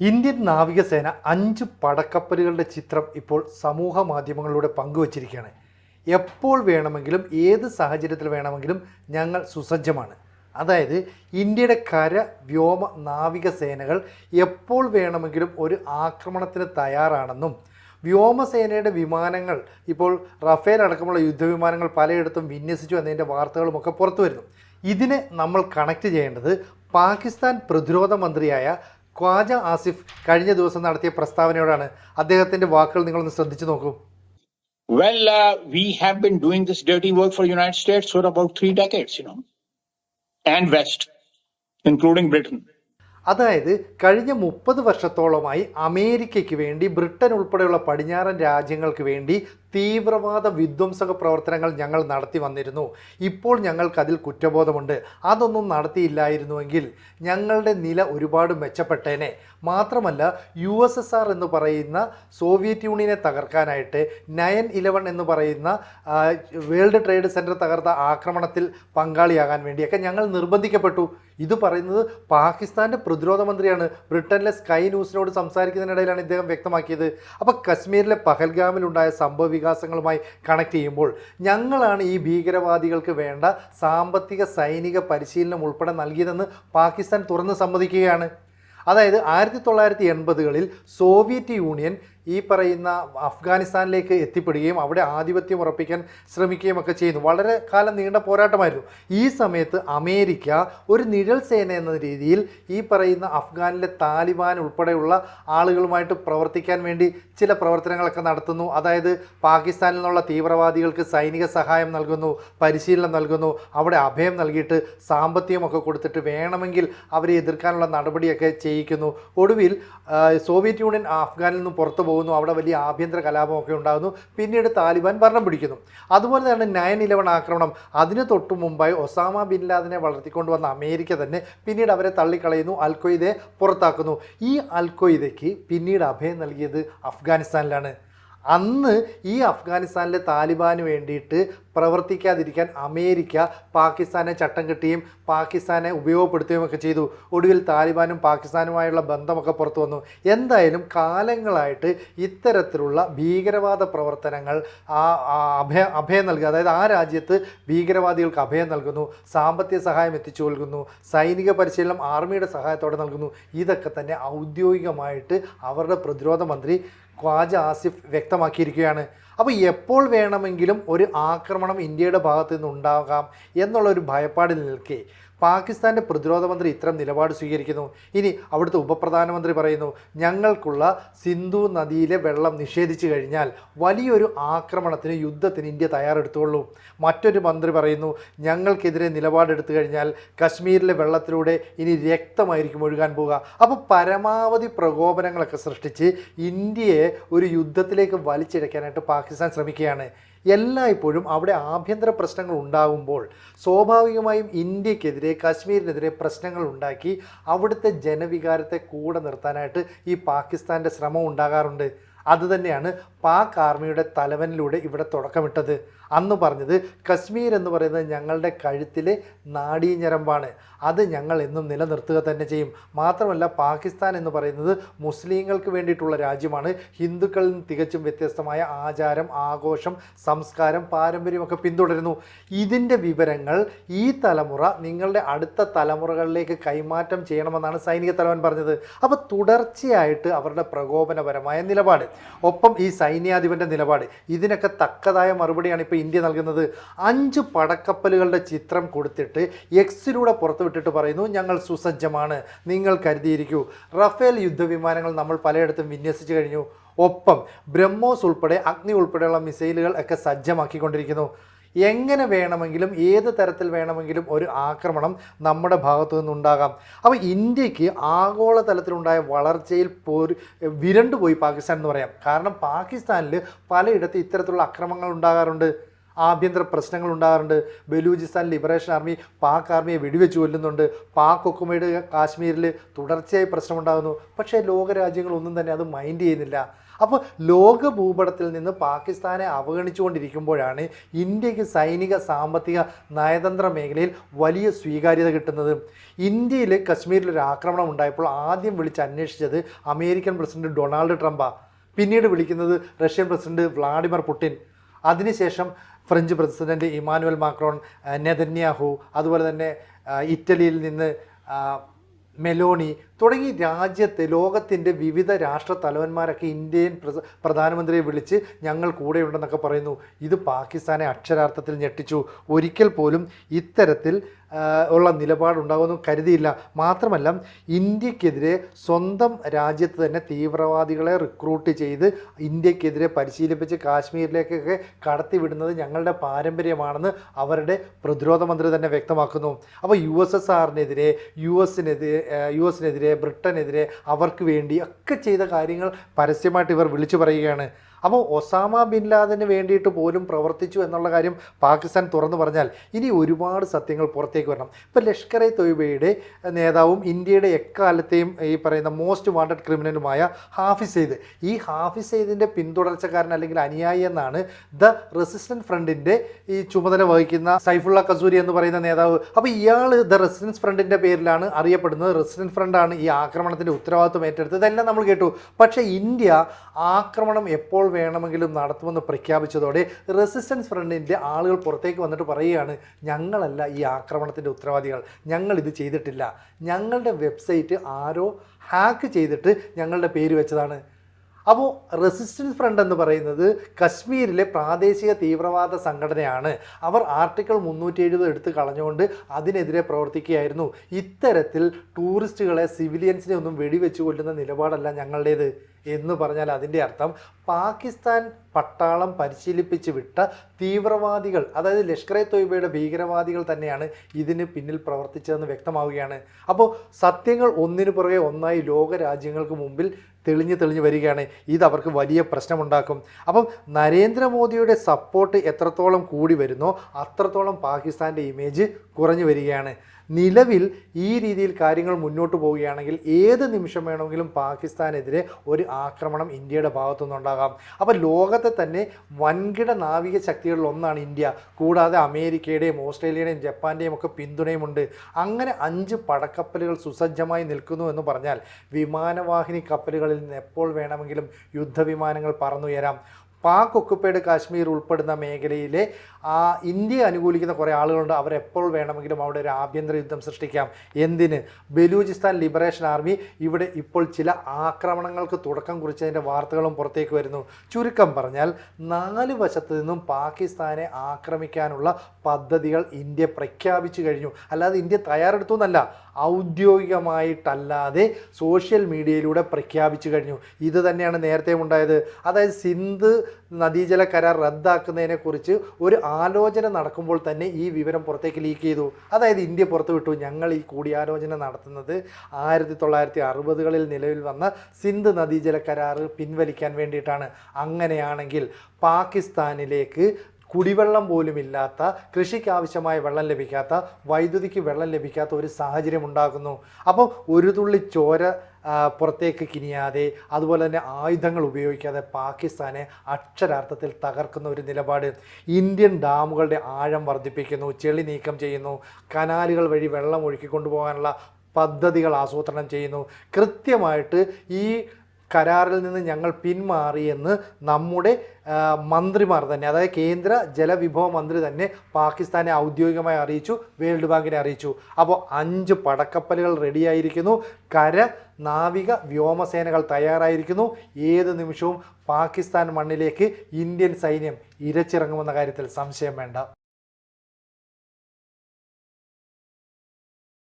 Indian നാവികസേന അഞ്ച് പടക്കപ്പലുകളുടെ ചിത്രം ഇപ്പോൾ സമൂഹ മാധ്യമങ്ങളിലൂടെ പങ്കുവച്ചിരിക്കുകയാണ്. എപ്പോൾ വേണമെങ്കിലും ഏത് സാഹചര്യത്തിൽ വേണമെങ്കിലും ഞങ്ങൾ സുസജ്ജമാണ്. അതായത് ഇന്ത്യയുടെ കര വ്യോമ നാവികസേനകൾ എപ്പോൾ വേണമെങ്കിലും ഒരു ആക്രമണത്തിന് തയ്യാറാണെന്നും വ്യോമസേനയുടെ വിമാനങ്ങൾ ഇപ്പോൾ റഫേൽ അടക്കമുള്ള യുദ്ധവിമാനങ്ങൾ പലയിടത്തും വിന്യസിച്ചു എന്നതിന്റെ വാർത്തകളുമൊക്കെ പുറത്തു വരുന്നു ഇതിനെ നമ്മൾ കണക്ട് ചെയ്യേണ്ടത് പാകിസ്ഥാൻ പ്രതിരോധ മന്ത്രിയായ ഖ്വാജ ആസിഫ് കഴിഞ്ഞ ദിവസം നടത്തിയ പ്രസ്താവനയോടാണ് അദ്ദേഹത്തിന്റെ വാക്കുകൾ നിങ്ങളൊന്ന് ശ്രദ്ധിച്ചു നോക്കൂ Well, uh, we have been doing this dirty work for United States for about three decades, you know, and West, including Britain. അതായത് കഴിഞ്ഞ മുപ്പത് വർഷത്തോളമായി അമേരിക്കയ്ക്ക് വേണ്ടി ബ്രിട്ടൻ ഉൾപ്പെടെയുള്ള പടിഞ്ഞാറൻ രാജ്യങ്ങൾക്ക് വേണ്ടി തീവ്രവാദ വിധ്വംസക പ്രവർത്തനങ്ങൾ ഞങ്ങൾ നടത്തി വന്നിരുന്നു. ഇപ്പോൾ ഞങ്ങൾക്കതിൽ കുറ്റബോധമുണ്ട്. അതൊന്നും നടത്തിയില്ലായിരുന്നുവെങ്കിൽ ഞങ്ങളുടെ നില ഒരുപാട് മെച്ചപ്പെട്ടേനെ. മാത്രമല്ല യു എസ് എസ് ആർ എന്ന് പറയുന്ന സോവിയറ്റ് യൂണിയനെ തകർക്കാനായിട്ട് നയൻ ഇലവൻ എന്ന് പറയുന്ന വേൾഡ് ട്രേഡ് സെന്റർ തകർത്ത ആക്രമണത്തിൽ പങ്കാളിയാകാൻ വേണ്ടിയൊക്കെ ഞങ്ങൾ നിർബന്ധിക്കപ്പെട്ടു. ഇത് പറയുന്നത് പാകിസ്ഥാന്റെ പ്രതിരോധ മന്ത്രിയാണ്. ബ്രിട്ടനിലെ സ്കൈ ന്യൂസിനോട് സംസാരിക്കുന്നതിനിടയിലാണ് ഇദ്ദേഹം വ്യക്തമാക്കിയത്. അപ്പോൾ കശ്മീരിലെ പഹൽഗാമിലുണ്ടായ സംഭവ വികാസങ്ങളുമായി കണക്ട് ചെയ്യുമ്പോൾ ഞങ്ങളാണ് ഈ ഭീകരവാദികൾക്ക് വേണ്ട സാമ്പത്തിക സൈനിക പരിശീലനം ഉൾപ്പെടെ നൽകിയതെന്ന് പാകിസ്ഥാൻ തുറന്ന് സമ്മതിക്കുകയാണ്. അതായത് ആയിരത്തി തൊള്ളായിരത്തി എൺപതുകളിൽ സോവിയറ്റ് യൂണിയൻ ഈ പറയുന്ന അഫ്ഗാനിസ്ഥാനിലേക്ക് എത്തിപ്പെടുകയും അവിടെ ആധിപത്യം ഉറപ്പിക്കാൻ ശ്രമിക്കുകയും ഒക്കെ ചെയ്യുന്നു. വളരെ കാലം നീണ്ട പോരാട്ടമായിരുന്നു. ഈ സമയത്ത് അമേരിക്ക ഒരു നിഴൽ സേന എന്ന രീതിയിൽ ഈ പറയുന്ന അഫ്ഗാനിലെ താലിബാൻ ഉൾപ്പെടെയുള്ള ആളുകളുമായിട്ട് പ്രവർത്തിക്കാൻ വേണ്ടി ചില പ്രവർത്തനങ്ങളൊക്കെ നടത്തുന്നു. അതായത് പാകിസ്ഥാനിൽ നിന്നുള്ള തീവ്രവാദികൾക്ക് സൈനിക സഹായം നൽകുന്നു പരിശീലനം നൽകുന്നു അവിടെ അഭയം നൽകിയിട്ട് സാമ്പത്തികമൊക്കെ കൊടുത്തിട്ട് വേണമെങ്കിൽ അവരെ എതിർക്കാനുള്ള നടപടിയൊക്കെ ചെയ്യിക്കുന്നു. ഒടുവിൽ സോവിയറ്റ് യൂണിയൻ അഫ്ഗാനിൽ നിന്ന് പുറത്തു പോകുന്നു. അവിടെ വലിയ ആഭ്യന്തര കലാപമൊക്കെ ഉണ്ടാകുന്നു. പിന്നീട് താലിബാൻ ഭരണം പിടിക്കുന്നു. അതുപോലെ തന്നെ നയൻ ഇലവൻ ആക്രമണം. അതിന് തൊട്ടു മുമ്പായി ഒസാമ ബിൻ വളർത്തിക്കൊണ്ട് വന്ന അമേരിക്ക തന്നെ പിന്നീട് അവരെ തള്ളിക്കളയുന്നു. അൽക്കൊയ്ദയെ പുറത്താക്കുന്നു. ഈ അൽക്കൊയ്ദയ്ക്ക് പിന്നീട് അഭയം നൽകിയത് അഫ്ഗാനിസ്ഥാനിലാണ്. അന്ന് ഈ അഫ്ഗാനിസ്ഥാനിലെ താലിബാന് വേണ്ടിയിട്ട് പ്രവർത്തിക്കാതിരിക്കാൻ അമേരിക്ക പാകിസ്ഥാനെ ചട്ടം കെട്ടുകയും പാകിസ്ഥാനെ ഉപയോഗപ്പെടുത്തുകയും ഒക്കെ ചെയ്തു. ഒടുവിൽ താലിബാനും പാകിസ്ഥാനുമായുള്ള ബന്ധമൊക്കെ പുറത്തു വന്നു. എന്തായാലും കാലങ്ങളായിട്ട് ഇത്തരത്തിലുള്ള ഭീകരവാദ പ്രവർത്തനങ്ങൾ ആ അഭയ അഭയം നൽകുക അതായത് ആ രാജ്യത്ത് ഭീകരവാദികൾക്ക് അഭയം നൽകുന്നു സാമ്പത്തിക സഹായം എത്തിച്ചു നൽകുന്നു സൈനിക പരിശീലനം ആർമിയുടെ സഹായത്തോടെ നൽകുന്നു. ഇതൊക്കെ തന്നെ ഔദ്യോഗികമായിട്ട് അവരുടെ പ്രതിരോധ മന്ത്രി ഖ്വാജ ആസിഫ് വ്യക്തമാക്കിയിരിക്കുകയാണ്. അപ്പോൾ എപ്പോൾ വേണമെങ്കിലും ഒരു ആക്രമണം ഇന്ത്യയുടെ ഭാഗത്തു നിന്ന് ഉണ്ടാകാം എന്നുള്ള ഒരു ഭയപ്പാടിൽ നിൽക്കെ. പാകിസ്ഥാന്റെ പ്രതിരോധ മന്ത്രി ഇത്തരം നിലപാട് സ്വീകരിക്കുന്നു. ഇനി അവിടുത്തെ ഉപപ്രധാനമന്ത്രി പറയുന്നു ഞങ്ങൾക്കുള്ള സിന്ധു നദിയിലെ വെള്ളം നിഷേധിച്ചു കഴിഞ്ഞാൽ വലിയൊരു ആക്രമണത്തിന് യുദ്ധത്തിന് ഇന്ത്യ തയ്യാറെടുത്തുള്ളൂ മറ്റൊരു മന്ത്രി പറയുന്നു ഞങ്ങൾക്കെതിരെ നിലപാടെടുത്തു കഴിഞ്ഞാൽ കശ്മീരിലെ വെള്ളത്തിലൂടെ ഇനി രക്തമായിരിക്കും ഒഴുകാൻ പോവുക അപ്പോൾ പരമാവധി പ്രകോപനങ്ങളൊക്കെ സൃഷ്ടിച്ച് ഇന്ത്യയെ ഒരു യുദ്ധത്തിലേക്ക് വലിച്ചിഴക്കാനായിട്ട് പാകിസ്ഥാൻ ശ്രമിക്കുകയാണ്. എല്ലായ്പ്പോഴും അവിടെ ആഭ്യന്തര പ്രശ്നങ്ങൾ ഉണ്ടാകുമ്പോൾ സ്വാഭാവികമായും ഇന്ത്യക്കെതിരെ കാശ്മീരിനെതിരെ പ്രശ്നങ്ങൾ ഉണ്ടാക്കി അവിടുത്തെ ജനവികാരത്തെ കൂടെ നിർത്താനായിട്ട് ഈ പാകിസ്ഥാന്റെ ശ്രമം ഉണ്ടാകാറുണ്ട്. അതുതന്നെയാണ് പാക് ആർമിയുടെ തലവനിലൂടെ ഇവിടെ തുടക്കമിട്ടത്. അന്ന് പറഞ്ഞത് കശ്മീർ എന്ന് പറയുന്നത് ഞങ്ങളുടെ കഴുത്തിലെ നാടീഞ്ഞരമ്പാണ് അത് ഞങ്ങൾ എന്നും നിലനിർത്തുക തന്നെ ചെയ്യും. മാത്രമല്ല പാകിസ്ഥാൻ എന്ന് പറയുന്നത് മുസ്ലിങ്ങൾക്ക് വേണ്ടിയിട്ടുള്ള രാജ്യമാണ്. ഹിന്ദുക്കളിൽ നിന്ന് തികച്ചും വ്യത്യസ്തമായ ആചാരം ആഘോഷം സംസ്കാരം പാരമ്പര്യമൊക്കെ പിന്തുടരുന്നു. ഇതിന്റെ വിവരങ്ങൾ ഈ തലമുറ നിങ്ങളുടെ അടുത്ത തലമുറകളിലേക്ക് കൈമാറ്റം ചെയ്യണമെന്നാണ് സൈനിക തലവൻ പറഞ്ഞത്. അപ്പോൾ തുടർച്ചയായിട്ട് അവരുടെ പ്രകോപനപരമായ നിലപാട്. ഒപ്പം ഈ സൈന്യാധിപന്റെ നിലപാട്. ഇതിനൊക്കെ തക്കതായ മറുപടിയാണ് ഇപ്പോൾ ഇന്ത്യ നൽകുന്നത് അഞ്ച് പടക്കപ്പലുകളുടെ ചിത്രം കൊടുത്തിട്ട് എക്സിലൂടെ പുറത്തുവിട്ടിട്ട് പറയുന്നു ഞങ്ങൾ സുസജ്ജമാണ്. നിങ്ങൾ കരുതിയിരിക്കൂ. റഫേൽ യുദ്ധവിമാനങ്ങൾ നമ്മൾ പലയിടത്തും വിന്യസിച്ചു കഴിഞ്ഞു. ഒപ്പം ബ്രഹ്മോസ് ഉൾപ്പെടെ അഗ്നി ഉൾപ്പെടെയുള്ള മിസൈലുകൾ ഒക്കെ സജ്ജമാക്കിക്കൊണ്ടിരിക്കുന്നു. എങ്ങനെ വേണമെങ്കിലും ഏത് തരത്തിൽ വേണമെങ്കിലും ഒരു ആക്രമണം നമ്മുടെ ഭാഗത്തു നിന്നുണ്ടാകാം. അപ്പോൾ ഇന്ത്യയ്ക്ക് ആഗോളതലത്തിലുണ്ടായ വളർച്ചയിൽ പോര് വിരണ്ടുപോയി പാകിസ്ഥാൻ എന്ന് പറയാം. കാരണം പാകിസ്ഥാനിൽ പലയിടത്ത് ഇത്തരത്തിലുള്ള അക്രമങ്ങൾ ഉണ്ടാകാറുണ്ട്. ആഭ്യന്തര പ്രശ്നങ്ങൾ ഉണ്ടാകാറുണ്ട്. ബലൂചിസ്ഥാൻ ലിബറേഷൻ ആർമി പാക് ആർമിയെ വെടിവെച്ച് കൊല്ലുന്നുണ്ട്. പാക് ഒക്കുമയുടെ കാശ്മീരിൽ തുടർച്ചയായി പ്രശ്നമുണ്ടാകുന്നു. പക്ഷേ ലോകരാജ്യങ്ങളൊന്നും തന്നെ അത് മൈൻഡ് ചെയ്യുന്നില്ല. അപ്പോൾ ലോക ഭൂപടത്തിൽ നിന്ന് പാകിസ്ഥാനെ അവഗണിച്ചുകൊണ്ടിരിക്കുമ്പോഴാണ് ഇന്ത്യയ്ക്ക് സൈനിക സാമ്പത്തിക നയതന്ത്ര മേഖലയിൽ വലിയ സ്വീകാര്യത കിട്ടുന്നത്. ഇന്ത്യയിൽ കശ്മീരിൽ ഒരു ആക്രമണം ഉണ്ടായപ്പോൾ ആദ്യം വിളിച്ച് അന്വേഷിച്ചത് അമേരിക്കൻ പ്രസിഡന്റ് ഡൊണാൾഡ് ട്രംപാണ് പിന്നീട് വിളിക്കുന്നത് റഷ്യൻ പ്രസിഡന്റ് വ്ളാഡിമിർ പുടിൻ. അതിനുശേഷം French president Emmanuel Macron Netanyahu അതുപോലെ തന്നെ ഇറ്റലിയിൽ നിന്ന് മെലോണി തുടങ്ങി രാജ്യത്തെ ലോകത്തിന്റെ വിവിധ രാഷ്ട്ര തലവന്മാരൊക്കെ ഇന്ത്യൻ പ്രധാനമന്ത്രിയെ വിളിച്ച് ഞങ്ങൾ കൂടെയുണ്ടെന്നൊക്കെ പറയുന്നു. ഇത് പാകിസ്ഥാനെ അക്ഷരാർത്ഥത്തിൽ ഞെട്ടിച്ചു. ഒരിക്കൽ പോലും ഇത്തരത്തിൽ ഉള്ള നിലപാടുണ്ടാകുമെന്ന് കരുതിയില്ല. മാത്രമല്ല ഇന്ത്യക്കെതിരെ സ്വന്തം രാജ്യത്ത് തന്നെ തീവ്രവാദികളെ റിക്രൂട്ട് ചെയ്ത് ഇന്ത്യക്കെതിരെ പരിശീലിപ്പിച്ച് കാശ്മീരിലേക്കൊക്കെ കടത്തിവിടുന്നത് ഞങ്ങളുടെ പാരമ്പര്യമാണെന്ന് അവരുടെ പ്രതിരോധ മന്ത്രി തന്നെ വ്യക്തമാക്കുന്നു. അപ്പോൾ യു എസ് എസ് ആറിനെതിരെ യു എസിനെതിരെ യു എസിനെതിരെ ബ്രിട്ടനെതിരെ അവർക്ക് വേണ്ടി ഒക്കെ ചെയ്ത കാര്യങ്ങൾ പരസ്യമായിട്ട് ഇവർ വിളിച്ചു പറയുകയാണ്. അപ്പോൾ ഒസാമ ബിൻ ലാദന് വേണ്ടിയിട്ട് പോലും പ്രവർത്തിച്ചു എന്നുള്ള കാര്യം പാകിസ്ഥാൻ തുറന്നു പറഞ്ഞാൽ ഇനി ഒരുപാട് സത്യങ്ങൾ പുറത്തേക്ക് വരണം. ഇപ്പോൾ ലഷ്കർ എ തൊയ്ബയുടെ നേതാവും ഇന്ത്യയുടെ എക്കാലത്തെയും ഈ പറയുന്ന മോസ്റ്റ് വാണ്ടഡ് ക്രിമിനലുമായ ഹാഫിസ് സെയ്ദ്. ഈ ഹാഫിസ് സെയ്ദിന്റെ പിന്തുടർച്ചക്കാരൻ അല്ലെങ്കിൽ അനുയായി എന്നാണ് ദ റെസിസ്റ്റന്റ് ഫ്രണ്ടിന്റെ ഈ ചുമതല വഹിക്കുന്ന സൈഫുള്ള കസൂരി എന്ന് പറയുന്ന നേതാവ്. അപ്പോൾ ഇയാൾ ദ റെസിസ്റ്റൻസ് ഫ്രണ്ടിന്റെ പേരിലാണ് അറിയപ്പെടുന്നത്. റെസിഡൻസ് ഫ്രണ്ടാണ് ഈ ആക്രമണത്തിന്റെ ഉത്തരവാദിത്വം ഏറ്റെടുത്തത്. ഇതെല്ലാം നമ്മൾ കേട്ടു. പക്ഷേ ഇന്ത്യ ആക്രമണം എപ്പോൾ വേണമെങ്കിലും നടത്തുമെന്ന് പ്രഖ്യാപിച്ചതോടെ റെസിസ്റ്റൻസ് ഫ്രണ്ടിന്റെ ആളുകൾ പുറത്തേക്ക് വന്നിട്ട് പറയുകയാണ് ഞങ്ങളല്ല ഈ ആക്രമണത്തിന്റെ ഉത്തരവാദികൾ. ഞങ്ങൾ ഇത് ചെയ്തിട്ടില്ല. ഞങ്ങളുടെ വെബ്സൈറ്റ് ആരോ ഹാക്ക് ചെയ്തിട്ട് ഞങ്ങളുടെ പേര് വെച്ചതാണ്. അപ്പോൾ റെസിസ്റ്റൻസ് ഫ്രണ്ട് എന്ന് പറയുന്നത് കശ്മീരിലെ പ്രാദേശിക തീവ്രവാദ സംഘടനയാണ്. അവർ ആർട്ടിക്കിൾ മുന്നൂറ്റി എഴുപത് എടുത്ത് കളഞ്ഞുകൊണ്ട് അതിനെതിരെ പ്രവർത്തിക്കുകയായിരുന്നു. ഇത്തരത്തിൽ ടൂറിസ്റ്റുകളെ സിവിലിയൻസിനെ ഒന്നും വെടിവെച്ച് കൊല്ലുന്ന നിലപാടല്ല ഞങ്ങളുടേത് എന്ന് പറഞ്ഞാൽ അതിന്റെ അർത്ഥം പാകിസ്ഥാൻ പട്ടാളം പരിശീലിപ്പിച്ച് വിട്ട തീവ്രവാദികൾ അതായത് ലഷ്കർ എ തൊയ്ബയുടെ ഭീകരവാദികൾ തന്നെയാണ് ഇതിന് പിന്നിൽ പ്രവർത്തിച്ചതെന്ന് വ്യക്തമാവുകയാണ്. അപ്പോൾ സത്യങ്ങൾ ഒന്നിനു പുറകെ ഒന്നായി ലോകരാജ്യങ്ങൾക്ക് മുമ്പിൽ തെളിഞ്ഞ് തെളിഞ്ഞ് വരികയാണ്. ഇത് അവർക്ക് വലിയ പ്രശ്നമുണ്ടാക്കും. അപ്പം നരേന്ദ്രമോദിയുടെ സപ്പോർട്ട് എത്രത്തോളം കൂടി വരുന്നോ അത്രത്തോളം പാകിസ്ഥാന്റെ ഇമേജ് കുറഞ്ഞു വരികയാണ്. നിലവിൽ ഈ രീതിയിൽ കാര്യങ്ങൾ മുന്നോട്ട് പോവുകയാണെങ്കിൽ ഏത് നിമിഷം വേണമെങ്കിലും പാകിസ്ഥാനെതിരെ ഒരു ആക്രമണം ഇന്ത്യയുടെ ഭാഗത്തുനിന്നുണ്ടാകാം അപ്പോൾ ലോകത്തെ തന്നെ വൻകിട നാവിക ശക്തികളിൽ ഒന്നാണ് ഇന്ത്യ. കൂടാതെ അമേരിക്കയുടെയും ഓസ്ട്രേലിയയുടെയും ജപ്പാന്റെയും ഒക്കെ പിന്തുണയുമുണ്ട്. അങ്ങനെ അഞ്ച് പടക്കപ്പലുകൾ സുസജ്ജമായി നിൽക്കുന്നു എന്ന് പറഞ്ഞാൽ വിമാനവാഹിനി കപ്പലുകളിൽ നിന്ന് എപ്പോൾ വേണമെങ്കിലും യുദ്ധവിമാനങ്ങൾ പറന്നുയരാം. പാക് ഒക്കുപ്പൈഡ് കാശ്മീർ ഉൾപ്പെടുന്ന മേഖലയിലെ ആ ഇന്ത്യ അനുകൂലിക്കുന്ന കുറേ ആളുകളുണ്ട്. അവരെപ്പോൾ വേണമെങ്കിലും അവിടെ ഒരു ആഭ്യന്തര യുദ്ധം സൃഷ്ടിക്കാം. എന്തിന്? ബലൂചിസ്ഥാൻ ലിബറേഷൻ ആർമി ഇവിടെ ഇപ്പോൾ ചില ആക്രമണങ്ങൾക്ക് തുടക്കം കുറിച്ചതിന്റെ വാർത്തകളും പുറത്തേക്ക് വരുന്നു. ചുരുക്കം പറഞ്ഞാൽ നാല് വശത്തു നിന്നും പാകിസ്ഥാനെ ആക്രമിക്കാനുള്ള പദ്ധതികൾ ഇന്ത്യ പ്രഖ്യാപിച്ചു കഴിഞ്ഞു. അല്ലാതെ ഇന്ത്യ തയ്യാറെടുത്തു എന്നല്ല. ഔദ്യോഗികമായിട്ടല്ലാതെ സോഷ്യൽ മീഡിയയിലൂടെ പ്രഖ്യാപിച്ചു കഴിഞ്ഞു. ഇത് തന്നെയാണ് നേരത്തെ ഉണ്ടായത്. അതായത് സിന്ധ് നദീജല കരാർ റദ്ദാക്കുന്നതിനെക്കുറിച്ച് ഒരു ആലോചന നടക്കുമ്പോൾ തന്നെ ഈ വിവരം പുറത്തേക്ക് ലീക്ക് ചെയ്തു. അതായത് ഇന്ത്യ പുറത്തുവിട്ടു ഞങ്ങൾ ഈ കൂടിയാലോചന നടത്തുന്നത് ആയിരത്തി തൊള്ളായിരത്തി അറുപതുകളിൽ നിലവിൽ വന്ന സിന്ധ് നദീജല കരാർ പിൻവലിക്കാൻ വേണ്ടിയിട്ടാണ്. അങ്ങനെയാണെങ്കിൽ പാകിസ്ഥാനിലേക്ക് കുടിവെള്ളം പോലും ഇല്ലാത്ത കൃഷിക്ക് ആവശ്യമായ വെള്ളം ലഭിക്കാത്ത വൈദ്യുതിക്ക് വെള്ളം ലഭിക്കാത്ത ഒരു സാഹചര്യം ഉണ്ടാകുന്നു. അപ്പോൾ ഒരു തുള്ളി ചോര പുറത്തേക്ക് കിനിയാതെ അതുപോലെ തന്നെ ആയുധങ്ങൾ ഉപയോഗിക്കാതെ പാകിസ്ഥാനെ അക്ഷരാർത്ഥത്തിൽ തകർക്കുന്ന ഒരു നിലപാട് ഇന്ത്യൻ ഡാമുകളുടെ ആഴം വർദ്ധിപ്പിക്കുന്നു ചെളി നീക്കം ചെയ്യുന്നു കനാലുകൾ വഴി വെള്ളം ഒഴുക്കിക്കൊണ്ടുപോകാനുള്ള പദ്ധതികൾ ആസൂത്രണം ചെയ്യുന്നു. കൃത്യമായിട്ട് ഈ കരാറിൽ നിന്ന് ഞങ്ങൾ പിന്മാറിയെന്ന് നമ്മുടെ മന്ത്രിമാർ തന്നെ അതായത് കേന്ദ്ര ജലവിഭവ മന്ത്രി തന്നെ പാകിസ്ഥാനെ ഔദ്യോഗികമായി അറിയിച്ചു വേൾഡ് ബാങ്കിനെ അറിയിച്ചു. അപ്പോൾ അഞ്ച് പടക്കപ്പലുകൾ റെഡിയായിരിക്കുന്നു കര നാവിക വ്യോമസേനകൾ തയ്യാറായിരിക്കുന്നു. ഏത് നിമിഷവും പാകിസ്ഥാൻ മണ്ണിലേക്ക് ഇന്ത്യൻ സൈന്യം ഇരച്ചിറങ്ങുമെന്ന കാര്യത്തിൽ സംശയം വേണ്ട.